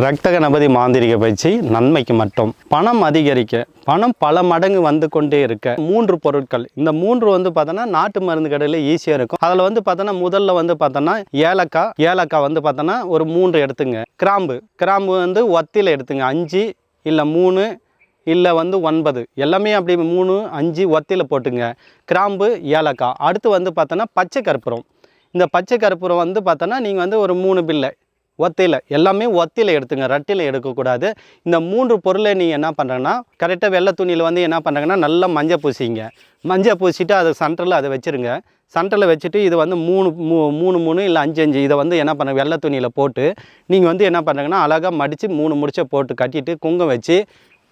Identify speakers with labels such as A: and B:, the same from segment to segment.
A: ரத்த கணபதி மாந்திரிக பயிற்சி நன்மைக்கு மட்டும். பணம் அதிகரிக்க பணம் பல மடங்கு வந்து கொண்டே இருக்க மூன்று பொருட்கள். இந்த மூன்று வந்து பார்த்தோன்னா நாட்டு மருந்து கடையில் ஈஸியாக இருக்கும். அதில் வந்து பார்த்தோன்னா முதல்ல வந்து பார்த்தோன்னா ஏலக்காய் ஏலக்காய் வந்து பார்த்தோன்னா ஒரு மூன்று எடுத்துங்க. கிராம்பு கிராம்பு வந்து ஒத்தியில் எடுத்துங்க. அஞ்சு இல்லை மூணு இல்லை வந்து ஒன்பது. எல்லாமே அப்படி மூணு அஞ்சு ஒத்தியில் போட்டுங்க. கிராம்பு ஏலக்காய். அடுத்து வந்து பார்த்தோன்னா பச்சை கற்பூரம். இந்த பச்சை கற்பூரம் வந்து பார்த்தோன்னா நீங்கள் வந்து ஒரு மூணு பில்லை ஒத்தையில் எல்லாமே ஒத்தையில் எடுத்துங்க ரட்டியில் எடுக்கக்கூடாது. இந்த மூன்று பொருளை நீங்கள் என்ன பண்ணுறங்கன்னா கரெக்டாக வெள்ளை துணியில் வந்து என்ன பண்ணுறாங்கன்னா நல்லா மஞ்சள் பூசிங்க. மஞ்சள் பூசிட்டு அதை சென்டரில் அதை வச்சுருங்க. சென்டரில் வச்சுட்டு இது வந்து மூணு மூ மூணு மூணு இல்லை அஞ்சு அஞ்சு இதை வந்து என்ன பண்ண வெள்ளை துணியில் போட்டு நீங்கள் வந்து என்ன பண்ணுறீங்கன்னா அழகாக மடித்து மூணு முடிச்ச போட்டு கட்டிட்டு குங்கம் வச்சு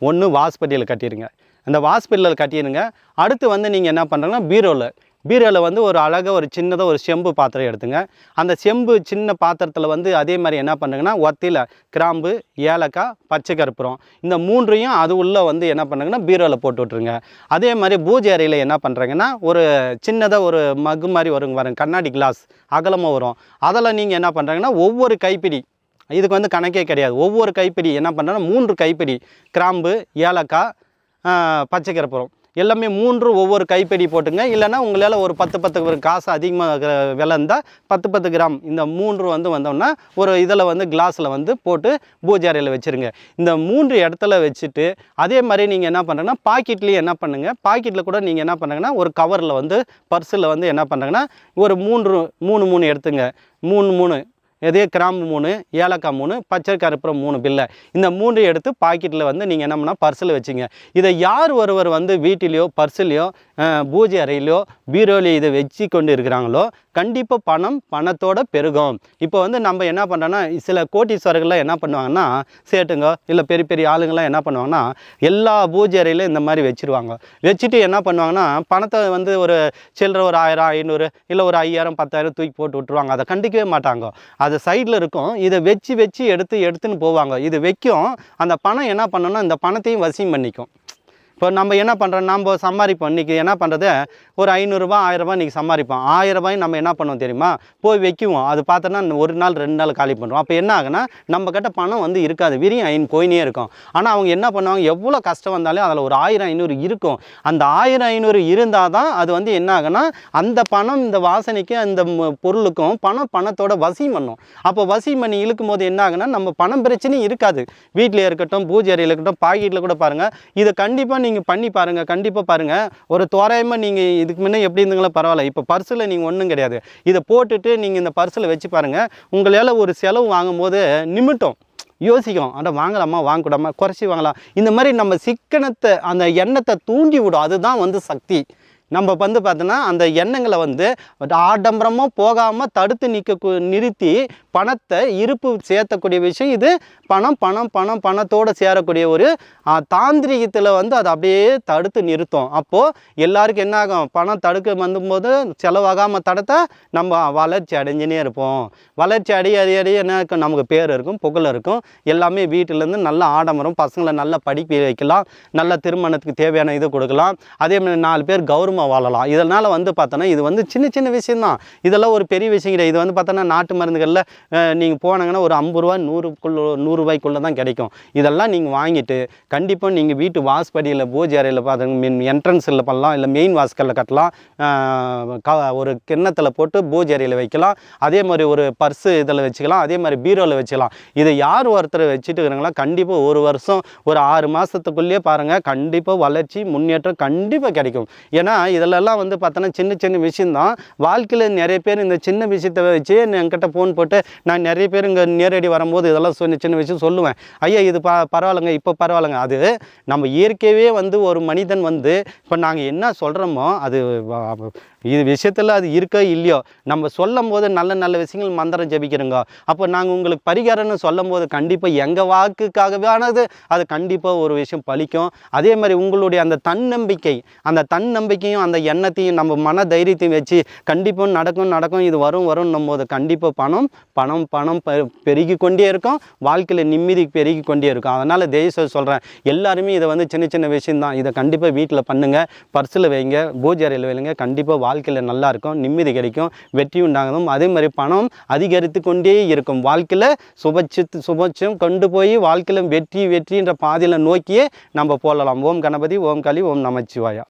A: ஒன்று வாஸ்பட்டியில் கட்டிடுங்க. அந்த வாஸ்பட்டியில் கட்டிடுங்க. அடுத்து வந்து நீங்கள் என்ன பண்ணுறீங்கன்னா பீரோவில் பீரோவில் வந்து ஒரு அழகாக ஒரு சின்னதாக ஒரு செம்பு பாத்திரம் எடுத்துங்க. அந்த செம்பு சின்ன பாத்திரத்தில் வந்து அதே மாதிரி என்ன பண்ணுங்கன்னா ஒத்தியில் கிராம்பு ஏலக்காய் பச்சை கற்பூரம். இந்த மூன்றையும் அது உள்ளே வந்து என்ன பண்ணுங்கன்னா பீரோவில் போட்டு விட்ருங்க அதே மாதிரி பூஜை அறையில் என்ன பண்ணுறாங்கன்னா ஒரு சின்னதாக ஒரு மகு மாதிரி வருங்க பாருங்க கண்ணாடி கிளாஸ் அகலமாக வரும். அதில் நீங்கள் என்ன பண்ணுறாங்கன்னா ஒவ்வொரு கைப்பிடி இதுக்கு வந்து கணக்கே கிடையாது. ஒவ்வொரு கைப்பிடி என்ன பண்ணுறோன்னா மூன்று கைப்பிடி கிராம்பு ஏலக்காய் பச்சை கற்பூரம். எல்லாமே மூன்று ஒவ்வொரு கைப்பிடி போட்டுங்க. இல்லைன்னா உங்களால் ஒரு பத்து பத்து காசு அதிகமாக விலை இருந்தால் பத்து பத்து கிராம் இந்த மூன்று வந்து வந்தோம்னா ஒரு இதில் வந்து கிளாஸில் வந்து போட்டு பூஜை அறையில் வச்சுருங்க. இந்த மூன்று இடத்துல வச்சுட்டு அதே மாதிரி நீங்கள் என்ன பண்ணுறீங்கன்னா பாக்கெட்லேயே என்ன பண்ணுங்கள் பாக்கெட்டில் கூட நீங்கள் என்ன பண்ணுங்கன்னா ஒரு கவரில் வந்து பர்ஸில் வந்து என்ன பண்ணுறீங்கன்னா ஒரு மூன்று மூணு மூணு எடுத்துங்க. மூணு மூணு. இதே கிராம்பு மூணு ஏலக்காய் மூணு பச்சை கருப்புறம் மூணு பில்லை. இந்த மூன்று எடுத்து பாக்கெட்டில் வந்து நீங்கள் என்ன பண்ணால் பர்ஸில் வச்சுங்க. இதை யார் ஒருவர் வந்து வீட்டிலையோ பர்ஸ்லையோ பூஜை அறையிலையோ பீரோலையோ இதை வச்சு கொண்டு இருக்கிறாங்களோ கண்டிப்பாக பணம் பணத்தோட பெருகும். இப்போ வந்து நம்ம என்ன பண்ணுறோன்னா சில கோட்டீஸ்வரர்கள்லாம் என்ன பண்ணுவாங்கன்னா சேட்டுங்க இல்லை பெரிய பெரிய ஆளுங்கள்லாம் என்ன பண்ணுவாங்கன்னா எல்லா பூஜை அறையிலும் இந்த மாதிரி வச்சுருவாங்க. வச்சுட்டு என்ன பண்ணுவாங்கன்னா பணத்தை வந்து ஒரு சில்லற ஒரு ஆயிரம் ஐநூறு இல்லை ஒரு ஐயாயிரம் பத்தாயிரம் தூக்கி போட்டு விட்டுருவாங்க. அதை கண்டிக்கவே மாட்டாங்க. அது சைடில் இருக்கும். இதை வச்சு வச்சு எடுத்து எடுத்துன்னு போவாங்க. இது வைக்கும். அந்த பணம் என்ன பண்ணணும்னா இந்த பணத்தையும் வசியம் பண்ணிக்கும். இப்போ நம்ம என்ன பண்ணுறோம் நம்ம சம்பாதிப்போம். இன்றைக்கி என்ன பண்ணுறது ஒரு ஐநூறுரூபா ஆயிரரூபா இன்றைக்கி சம்பாதிப்போம். ஆயிரரூபாயும் நம்ம என்ன பண்ணுவோம் தெரியுமா? போய் வைக்குவோம். அது பார்த்தோன்னா ஒரு நாள் ரெண்டு நாள் காலி பண்ணுறோம் அப்போ என்ன ஆகுனா நம்ம கிட்ட பணம் வந்து இருக்காது. விரியும் ஐன் போயினே இருக்கும். ஆனால் அவங்க என்ன பண்ணுவாங்க? எவ்வளோ கஷ்டம் வந்தாலும் அதில் ஒரு ஆயிரம் ஐநூறு இருக்கும். அந்த ஆயிரம் ஐநூறு இருந்தால் தான் அது வந்து என்ன ஆகுனா அந்த பணம் இந்த வாசனைக்கு அந்த பொருளுக்கும் பணம் பணத்தோட வசியம் பண்ணும். அப்போ வசியம் பண்ணி இழுக்கும் போது என்ன ஆகுனா நம்ம பணம் பிரச்சனையும் இருக்காது. வீட்டில் இருக்கட்டும் பூஜை அறையில் இருக்கட்டும் பாக்கெட்டில் கூட பாருங்கள் இதை கண்டிப்பாக நீங்கள் நீங்கள் பண்ணி பாருங்கள் கண்டிப்பாக பாருங்கள் ஒரு தோராயமாக நீங்கள் இதுக்கு முன்னே எப்படி இருந்தீங்களோ பரவாயில்ல. இப்போ பர்ஸில் நீங்கள் ஒன்றும் கிடையாது. இதை போட்டுட்டு நீங்கள் இந்த பர்ஸில் வச்சு பாருங்கள் உங்களால் ஒரு செலவு வாங்கும்போது நிமிட்டம் யோசிக்கும் அட வாங்கலாமா? வாங்கக்கூடாமா குறைச்சி வாங்கலாம். இந்த மாதிரி நம்ம சிக்கனத்தை அந்த எண்ணத்தை தூண்டி விடும். அதுதான் வந்து சக்தி. நம்ம வந்து பார்த்தோன்னா அந்த எண்ணங்களை வந்து ஆடம்பரமாக போகாமல் தடுத்து நிற்க நிறுத்தி பணத்தை இருப்பு சேர்த்தக்கூடிய விஷயம் இது பணம் பணம் பணம் பணத்தோடு சேரக்கூடிய ஒரு தாந்திரிகத்தில் வந்து அதை அப்படியே தடுத்து நிறுத்தும். அப்போது எல்லாருக்கும் என்ன ஆகும்? பணம் தடுக்க வந்தும்போது செலவாகாமல் தடுத்த நம்ம வளர்ச்சி அடைஞ்சுனே இருப்போம். வளர்ச்சி அடைய அடைய அடைய என்ன இருக்கும் நமக்கு பேர் இருக்கும் புகழ் இருக்கும். எல்லாமே வீட்டிலேருந்து நல்ல ஆடம்பரம் பசங்களை நல்ல படிக்க வைக்கலாம். நல்ல திருமணத்துக்கு தேவையான இது கொடுக்கலாம். அதே மாதிரி நாலு பேர் நம்ம வாழலாம். இதனால் வந்து பார்த்தோன்னா இது வந்து சின்ன சின்ன விஷயந்தான் இதெல்லாம் ஒரு பெரிய விஷயம் கிடையாது. இது வந்து பார்த்தோன்னா நாட்டு மருந்துகளில் நீங்கள் போனாங்கன்னா ஒரு ஐம்பது ரூபா நூறுக்குள்ள நூறுரூபாய்க்குள்ளே தான் கிடைக்கும். இதெல்லாம் நீங்கள் வாங்கிட்டு கண்டிப்பாக நீங்கள் வீட்டு வாஸ்படியில் பூஜை அறையில் பார்த்து மீன் என்ட்ரன்ஸில் பண்ணலாம் இல்லை மெயின் வாஸ்கலில் கட்டலாம். க ஒரு கிண்ணத்தில் போட்டு பூஜை அறையில் வைக்கலாம். அதே மாதிரி ஒரு பர்ஸு இதில் வச்சுக்கலாம். அதே மாதிரி பீரோவில் வச்சுக்கலாம். இதை யார் ஒருத்தர் வச்சுட்டு இருக்கிறாங்களோ கண்டிப்பாக ஒரு வருஷம் ஒரு ஆறு மாதத்துக்குள்ளேயே பாருங்கள் கண்டிப்பாக வளர்ச்சி முன்னேற்றம் கண்டிப்பாக கிடைக்கும். ஏன்னா இதிலெல்லாம் வந்து பார்த்தோன்னா சின்ன சின்ன விஷயந்தான் வாழ்க்கையில் நிறைய பேர் இந்த சின்ன விஷயத்தை வச்சு என்கிட்ட ஃபோன் போட்டு நான் நிறைய பேர் இங்கே நேரடி வரும்போது இதெல்லாம் சின்ன சின்ன விஷயம் சொல்லுவேன். ஐயா இது ப பரவாயில்லைங்க இப்போ பரவாயில்லைங்க. அது நம்ம இயற்கையவே வந்து ஒரு மனிதன் வந்து இப்போ நாங்கள் என்ன சொல்கிறோமோ அது இது விஷயத்தில் அது இருக்கோ இல்லையோ நம்ம சொல்லும் போது நல்ல நல்ல விஷயங்கள் மந்திரம் ஜபிக்கிறோங்க. அப்போ நாங்கள் உங்களுக்கு பரிகாரம்னு சொல்லும் போது கண்டிப்பாக எங்கள் வாக்குக்காகவே ஆனது அது கண்டிப்பாக ஒரு விஷயம் பலிக்கும். அதே மாதிரி உங்களுடைய அந்த தன்னம்பிக்கை அந்த தன்னம்பிக்கையும் அந்த எண்ணத்தையும் நம்ம மன தைரியத்தையும் வச்சு கண்டிப்பாக நடக்கும் நடக்கும் இது வரும் வரும்னும் போது கண்டிப்பாக பணம் பணம் பணம் பெருகி கொண்டே இருக்கும். வாழ்க்கையில் நிம்மதி பெருகி கொண்டே இருக்கும். அதனால் தயவு சொல்கிறேன் எல்லாருமே இதை வந்து சின்ன சின்ன விஷயம்தான். இதை கண்டிப்பாக வீட்டில் பண்ணுங்கள் பர்ஸில் வைங்க. பூஜை அறையில் வைங்க. கண்டிப்பாக வாழ்க்கையில் நல்லாயிருக்கும் நிம்மதி கிடைக்கும் வெற்றி உண்டாகணும் அதே மாதிரி பணம் அதிகரித்து கொண்டே இருக்கும். வாழ்க்கையில் சுபட்சத்து சுபட்சம் கொண்டு போய் வாழ்க்கையில் வெற்றி வெற்றின்ற பாதையில் நோக்கியே நம்ம போகலாம். ஓம் கணபதி ஓம் காளி ஓம் நமச்சிவாயா.